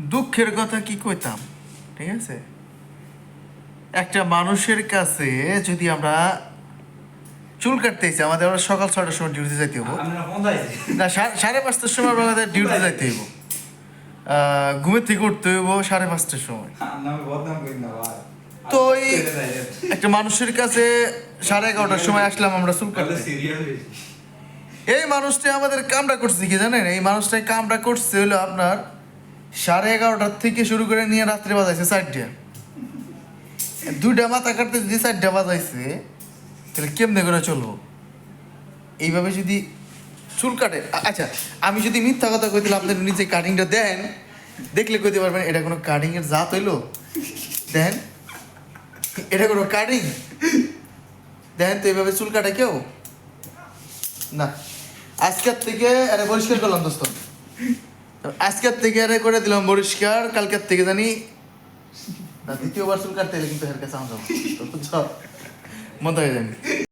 দুঃখের কথা কি কইতাম? ঠিক আছে? একটা মানুষের কাছে যদি আমরা চুল কাটতে ইচ্ছে আমাদের আবার সকাল ছটার সময় ডিউটি যাইতে হব আমরা না সাড়ে পাঁচটার সময় আমাদের ডিউটি যাইতে হইব। ঘুমের থেকে উঠতে হইব সাড়ে পাঁচটার সময়। তো এই- একটা মানুষের কাছে সাড়ে এগারোটার সময় আসলাম আমরা চুল কাটতে। এই মানুষটা আমাদের কামটা করছে কি জানেন? এই মানুষটা কামটা করছে হলো আপনার সাড়ে এগারোটার থেকে শুরু করে নিয়ে রাত্রে বাজাইছে চারটা। দুইটা মাথা কাটতে যদি চারটা বাজাইছে, তাহলে কেমনে করে চলবো? এইভাবে যদি চুল কাটে আচ্ছা আমি যদি মিথ্যা কথা কই, তাহলে আপনার নিচে কাটিংটা দেন। দেখলে কইতে পারবেন, এটা কোনো কাটিং এর জাত হইল? দেন। এটা কোনো কাটিং দেন তো এইভাবে চুল কাটে কেউ? না। আজকের থেকে আরে পরিষ্কার করলাম, দোস্ত। আজকের থেকে আরে করে দিলাম পরিষ্কার কালকের থেকে জানি দ্বিতীয়বার চুল কাটতে গেলে কিন্তু হের কাছে আমার যাব। মতো হয়ে জানি